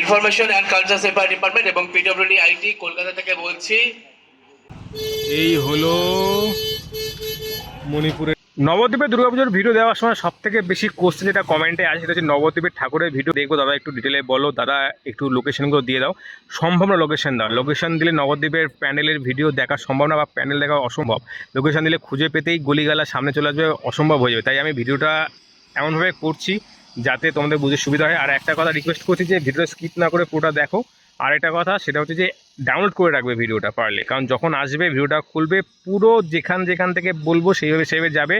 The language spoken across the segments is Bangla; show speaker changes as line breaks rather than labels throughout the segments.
ইনফরমেশন অ্যান্ড কালচার সেফার ডিপার্টমেন্ট এবং পিডব্লিউডি আইটি কলকাতা থেকে বলছি।
এই হলো মণিপুরের নবদ্বীপে দুর্গাপুজোর ভিডিও দেওয়ার সময় সব থেকে বেশি কোশ্চেন যেটা কমেন্টে আছে, সেটা হচ্ছে নবদ্বীপের ঠাকুরের ভিডিও দেখব দাদা একটু ডিটেলে বলো, দাদা একটু লোকেশনগুলো দিয়ে দাও। সম্ভব না লোকেশন দাও লোকেশন দিলে নবদ্বীপের প্যান্ডেলের ভিডিও দেখা সম্ভব না বা প্যান্ডেল দেখা অসম্ভব। লোকেশন দিলে খুঁজে পেতেই গলিগালা সামনে চলে আসবে, অসম্ভব হয়ে যাবে। তাই আমি ভিডিওটা এমনভাবে করছি যাতে তোমাদের বুঝে সুবিধা হয়। আর একটা কথা রিকোয়েস্ট করছি যে ভিডিওটা স্কিপ না করে পুরোটা দেখো। আর একটা কথা, সেটা হচ্ছে যে ডাউনলোড করে রাখবে ভিডিওটা পারলে। কারণ যখন আসবে ভিডিওটা খুলবে, পুরো যেখান যেখান থেকে বলব, সেইভাবে সেইভাবে যাবে।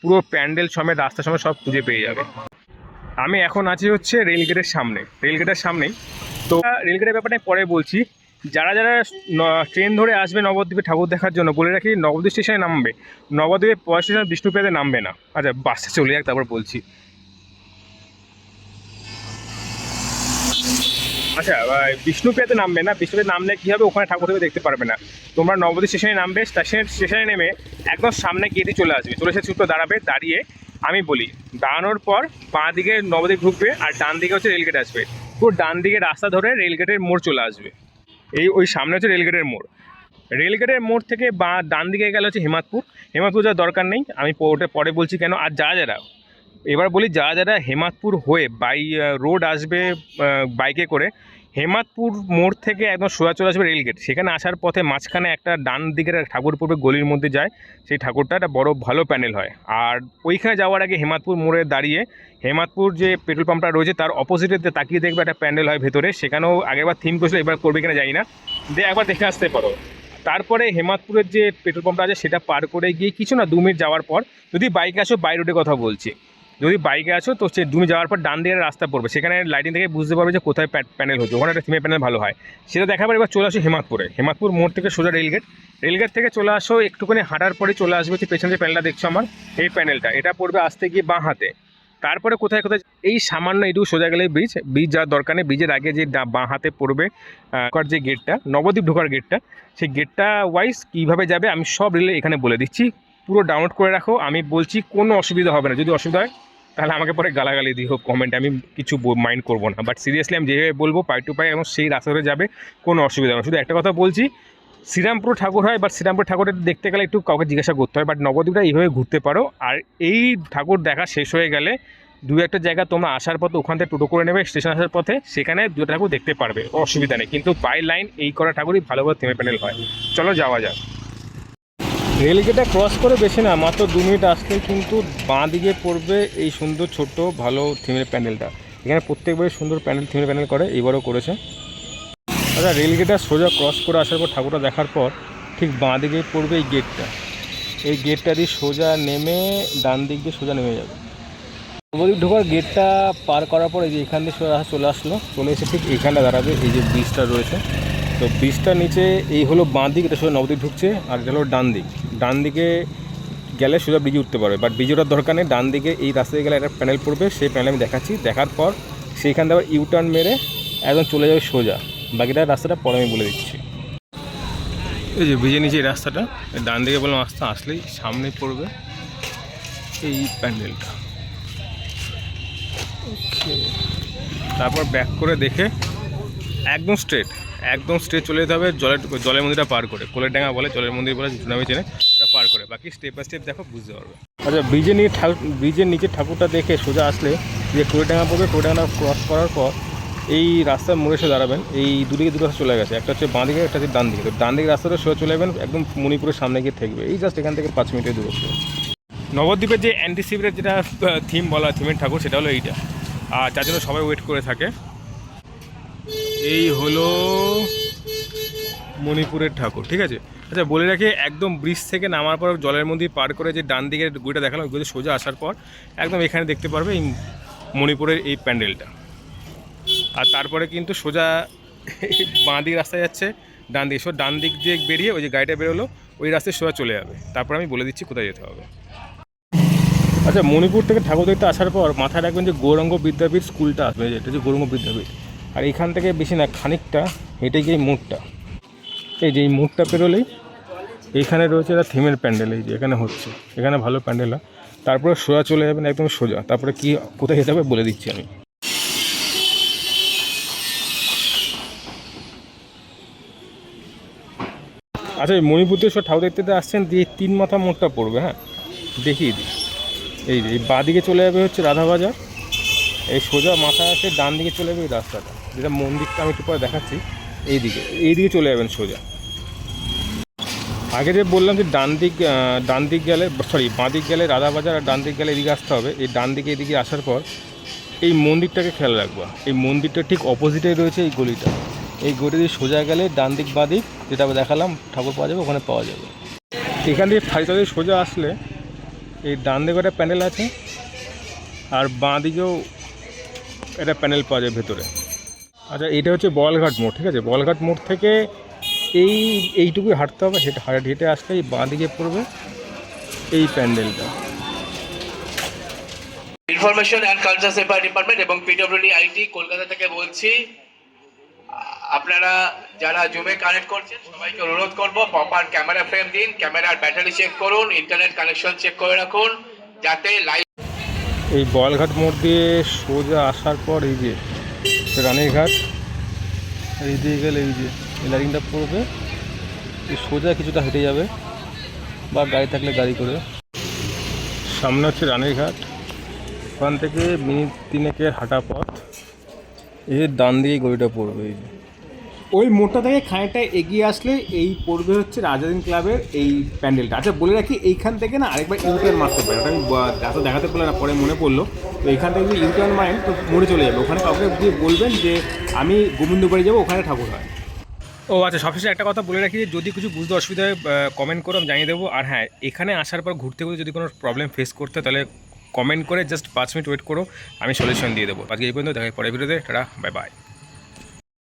পুরো প্যান্ডেল সমেত, রাস্তা সময় সব খুঁজে পেয়ে যাবে। আমি এখন আছি হচ্ছে রেলগেটের সামনে। রেলগেটের সামনেই তো রেলগেটের ব্যাপারে পরে বলছি। যারা যারা ট্রেন ধরে আসবে নবদ্বীপে ঠাকুর দেখার জন্য, বলে রাখি নবদ্বীপ স্টেশনে নামবে। নবদ্বীপে পয় স্টেশন বিষ্ণুপ্রিয়াতে নামবে না। আচ্ছা বাসটা চলে যাক, তারপর বলছি। আচ্ছা বিষ্ণুপ্রিয়াতে নামবে না? বিষ্ণুপ্রিয়াতে নামলে কী হবে ওখানে ঠাকুর দেখতে পারবে না? তোমরা নবদ্বীপ স্টেশনে নামবে, স্টেশন স্টেশনে নেমে একদম সামনে গেটে চলে আসবে। চলে এসে ছুটো দাঁড়াবে, দাঁড়িয়ে আমি বলি, দাঁড়ানোর পর বাঁ দিকে নবদ্বীপ ঢুকবে আর ডান দিকে হচ্ছে রেলগেট আসবে। পুরো ডান দিকে রাস্তা ধরে রেলগেটের মোড় চলে আসবে। এই ওই সামনে হচ্ছে রেলগেটের মোড়। রেলগেটের মোড় থেকে বা ডান দিকে গেলে হচ্ছে হেমাদপুর। হেমাদপুর যাওয়ার দরকার নেই। আমি ওটা পরে বলছি কেন। আর যারা যারা এবার বলি যারা যারা হেমাদপুর হয়ে বাই রোড আসবে বাইকে করে হেমাদপুর মোড় থেকে একদম সোজা চলে আসবে রেলগেট সেখানে আসার পথে মাঝখানে একটা ডান দিকের ঠাকুর পূর্বে গলির মধ্যে যায়, সেই ঠাকুরটা একটা বড় ভালো প্যানেল হয়। আর ওইখানে যাওয়ার আগে হেমাদপুর মোড়ে দাঁড়িয়ে হেমাদপুর যে পেট্রোল পাম্পটা রয়েছে, তার অপোজিটে তাকিয়ে দেখবে একটা প্যান্ডেল হয় ভেতরে। সেখানেও আগেরবার থিম করেছিল, এবার করবে কিনা জানি না। দিয়ে একবার দেখে আসতে পারো। তারপরে হেমাদপুরের যে পেট্রোল পাম্পটা আছে, সেটা পার করে গিয়ে কিছু না দু মিনিট যাওয়ার পর যদি বাইকে আসো বাই রোডের কথা বলছি। যদি বাইকে আছো, তো সে তুমি যাওয়ার পর ডান দিকে রাস্তা পড়বে। সেখানে লাইটিং থেকে বুঝতে পারবে যে কোথায় প্যানেল হচ্ছে ওখানে একটা থিমের প্যানেল ভালো হয়। সেটা দেখাবার এবার চলে আসো হেমাদপুরে। হেমাদপুর মোড় থেকে সোজা রেলগেট রেলগেট থেকে চলে আসো, একটুখানি হাঁটার পরে চলে আসবে যে পেছনে যে প্যানেলটা দেখছ আমার, এই প্যানেলটা এটা পড়বে আসতে গিয়ে বাঁ হাতে। তারপরে কোথায় কোথায় এই সামান্য এটুকু সোজা গেলে ব্রিজ ব্রিজ যাওয়ার দরকার নেই। ব্রিজের আগে যে বাঁ হাতে পড়বে ঢোকার যে গেটটা নবদ্বীপ ঢোকার গেটটা সেই গেটটা ওয়াইজ কীভাবে যাবে আমি সব রিলে এখানে বলে দিচ্ছি। পুরো ডাউনলোড করে রাখো। আমি বলছি কোনো অসুবিধা হবে না। যদি অসুবিধা হয় তাহলে আমাকে পরে গালাগালি দিও কমেন্টে আমি কিছু মাইন্ড করব না। বাট সিরিয়াসলি আমি যেভাবে বলব পাই টু পাই এবং সেই রাস্তা ধরে যাবে, কোনো অসুবিধা হবে না শুধু একটা কথা বলছি, শ্রীরামপুর ঠাকুর হয় বাট শ্রীরামপুর ঠাকুরের দেখতে গেলে একটু কাউকে জিজ্ঞাসা করতে হয়। বাট নবদ্বীপটা এইভাবে ঘুরতে পারো। আর এই ঠাকুর দেখা শেষ হয়ে গেলে দু একটা জায়গা তোমরা আসার পথে ওখান থেকে টোটো করে নেবে স্টেশন আসার পথে, সেখানে দু ঠাকুর দেখতে পারবে। অসুবিধা নেই। কিন্তু বাই লাইন এই করা ঠাকুরই ভালো করে থেমে প্যানেল হয়। চলো যাওয়া যাক। রেলগেটটা ক্রস করে বেশি না, মাত্র দু মিনিট আসলেই কিন্তু বাঁ দিকে পড়বে এই সুন্দর ছোট্ট ভালো থিমের প্যান্ডেলটা। এখানে প্রত্যেকবারই সুন্দর প্যান্ডেল থিমের প্যান্ডেল করে, এইবারও করেছে। আচ্ছা রেলগেটটা সোজা ক্রস করে আসার পর, ঠাকুরটা দেখার পর, ঠিক বাঁ দিকে পড়বে এই গেটটা। এই গেটটা দিয়ে সোজা নেমে, ডান দিক দিয়ে সোজা নেমে যাবে। নবদ্বীপ ঢোকার গেটটা পার করার পর এই যে এখান দিয়ে সোজা চলে আসলো, চলে এসে ঠিক এখানটা দাঁড়াবে, এই যে ব্রিজটা রয়েছে। তো ব্রিজটার নিচে এই হলো বাঁ দিক, এটা সোজা নবদ্বীপ ঢুকছে, আর এটা হলো ডান দিক। ডান দিকে গেলে সোজা ব্রিজে উঠতে পারবে বাট ব্রিজ ওঠার দরকার নেই, ডান দিকে এই রাস্তা দিয়ে গেলে একটা প্যানেল পড়বে, সেই প্যানেল আমি দেখাচ্ছি। দেখার পর সেইখান থেকে আবার ইউটার্ন মেরে একদম চলে যাবে সোজা। বাকিটা রাস্তাটা পরে আমি বলে দিচ্ছি। এই যে ব্রিজের নিচে এই রাস্তাটা ডান দিকে বললাম রাস্তা আসলেই সামনে পড়বে এই প্যান্ডেলটা তারপর ব্যাক করে দেখে একদম স্ট্রেট একদম স্ট্রেট চলে যেতে হবে জলের জলের মন্দিরটা পার করে। কোলের ডাঙ্গা বলে জলের মন্দির বলে নামে চেনে ওটা পার করে। বাকি স্টেপ বাই স্টেপ দেখো বুঝতে পারবে। আচ্ছা ব্রিজের নিচে ঠাকুর ব্রিজের নিচে ঠাকুরটা দেখে সোজা আসলে যে কোলের ডাঙ্গা পড়বে কোলের ডাঙ্গা ক্রস করার পর এই রাস্তার মোড়ে এসে দাঁড়াবেন। এই দুদিকে দুটো রাস্তা চলে গেছে একটা হচ্ছে বাঁ দিকে একটা হচ্ছে ডান দিকে। তো ডান দিকে রাস্তাটা সোজা চলে যাবেন একদম মণিপুরের সামনে গিয়ে থাকবে। এই জাস্ট এখান থেকে পাঁচ মিনিটের দূরত্ব। নবদ্বীপের যে অ্যান্টিসিপের যেটা থিম বলা থিমের ঠাকুর সেটা হলো এইটা। আর যার জন্য সবাই ওয়েট করে থাকে। এই হলো মণিপুরের ঠাকুর, ঠিক আছে? আচ্ছা বলে রাখি, একদম ব্রিজ থেকে নামার পর জলের মন্দির পার করে যে ডান দিকের গুইটা দেখালাম, ওইগুলো সোজা আসার পর একদম এখানে দেখতে পারবে এই মণিপুরের এই প্যান্ডেলটা। আর তারপরে কিন্তু সোজা বাঁ দিক রাস্তায় যাচ্ছে, ডান দিকে। সোজা ডান দিক দিয়ে বেরিয়ে ওই যে গাড়িটা বেরোলো, ওই রাস্তায় সোজা চলে যাবে। তারপর আমি বলে দিচ্ছি কোথায় যেতে হবে। আচ্ছা মণিপুর থেকে ঠাকুর দেখতে আসার পর মাথায় রাখবেন যে গৌরঙ্গ বিদ্যাপীঠ স্কুলটা আসবে এটা যে গৌরঙ্গ বিদ্যাপীঠ। আর এখান থেকে বেশি না, খানিকটা হেঁটে গিয়ে মুডটা। এই যে এই মুডটা পেরোলেই এইখানে রয়েছে এটা থিমের প্যান্ডেল, এই যে এখানে হচ্ছে। এখানে ভালো প্যান্ডেল তারপরে সোজা চলে যাবেন একদম সোজা। তারপরে কি, কোথায় যেতে হবে বলে দিচ্ছি আমি। আচ্ছা এই মণিপুরেশ্বর ঠাকুর দেখতে আসছেন, দিয়ে তিন মাথা মোড়টা পড়বে হ্যাঁ? দেখিয়ে দিই। এই যে বাঁ দিকে চলে যাবে হচ্ছে রাধাবাজার। এই সোজা মাথা আছে ডান দিকে চলে যাবে এই রাস্তাটা। যেটা মন্দিরটা আমি একটু পরে দেখাচ্ছি এই দিকে এই দিকে চলে যাবেন সোজা। আগে যে বললাম যে ডান দিক ডান দিক গেলে সরি বাঁ দিক গেলে রাধাবাজার আর ডান দিক গেলে এদিকে আসতে হবে। এই ডান দিকে এদিকে আসার পর এই মন্দিরটাকে খেয়াল রাখবা। এই মন্দিরটা ঠিক অপোজিটে রয়েছে এই গলিটা। এই গলি দিয়ে সোজা গেলে ডান দিক, বাঁ দিক, যেটা দেখালাম, ঠাকুর পাওয়া যাবে, ওখানে পাওয়া যাবে। এখান দিয়ে ফাইতা দিয়ে সোজা আসলে এই ডান দিকে একটা প্যান্ডেল আছে, আর বাঁ দিকেও একটা প্যানেল পাওয়া যায় ভেতরে। আচ্ছা এটা হচ্ছে বলঘাট মোড় ঠিক আছে? বলঘাট মোড় থেকে এই এইটুকুই হাঁটতে হবে হেঁটে হাঁটে হেঁটে আসলে এই বাঁ দিকে পড়বে এই প্যান্ডেলটা।
ইনফরমেশন অ্যান্ড কালচার সেফার ডিপার্টমেন্ট এবং পিডব্লিউডি আইটি কলকাতা থেকে বলছি আপনারা যারা জুমে কানেক্ট করছেন সবাইকে অনুরোধ করব প্রপার ক্যামেরা ফ্রেম দিন ক্যামেরার ব্যাটারি চেক করুন ইন্টারনেট কানেকশন চেক করে রাখুন যাতে লাইভ
এই বলঘাট মোড় দিয়ে সোজা আসার পর এই যে রানীরঘাট। এই দিয়ে গেলে এই যে, এই লাইনটা পড়বে, এই সোজা কিছুটা হেঁটে যাবে, বা গাড়ি থাকলে গাড়ি করে। সামনে হচ্ছে রানীরঘাট। ওখান থেকে মিনিট তিনেকের হাঁটা পথ। এর ডান দিয়ে গড়িটা পড়বে, এই যে। ওই মোড়টা থেকে খানিকটা এগিয়ে আসলে এই পড়বে হচ্ছে রাজাদিন ক্লাবের এই প্যান্ডেলটা। আচ্ছা বলে রাখি এইখান থেকে না আরেকবার ইউটার্ন মারতে পারে। আমি এত দেখাতে পারলাম না, পরে মনে পড়ল। তো এইখান থেকে যদি ইউটার্ন মারেন, তো মোড়ে চলে যাবে। ওখানে কাউকে গিয়ে বলবেন যে, আমি গোবিন্দবাড়ি যাব, ওখানে ঠাকুর হয়। ও আচ্ছা সবশেষে একটা কথা বলে রাখি যে, যদি কিছু বুঝতে অসুবিধা হয় কমেন্ট করে, আমি জানিয়ে দেবো। আর হ্যাঁ এখানে আসার পর ঘুরতে ঘুরতে যদি কোনো প্রবলেম ফেস করতে তাহলে কমেন্ট করে জাস্ট পাঁচ মিনিট ওয়েট করো, আমি সলিউশন দিয়ে দেবো। আজকে এই পর্যন্ত, দেখা পরের ভিডিওতে টাটা বাই বাই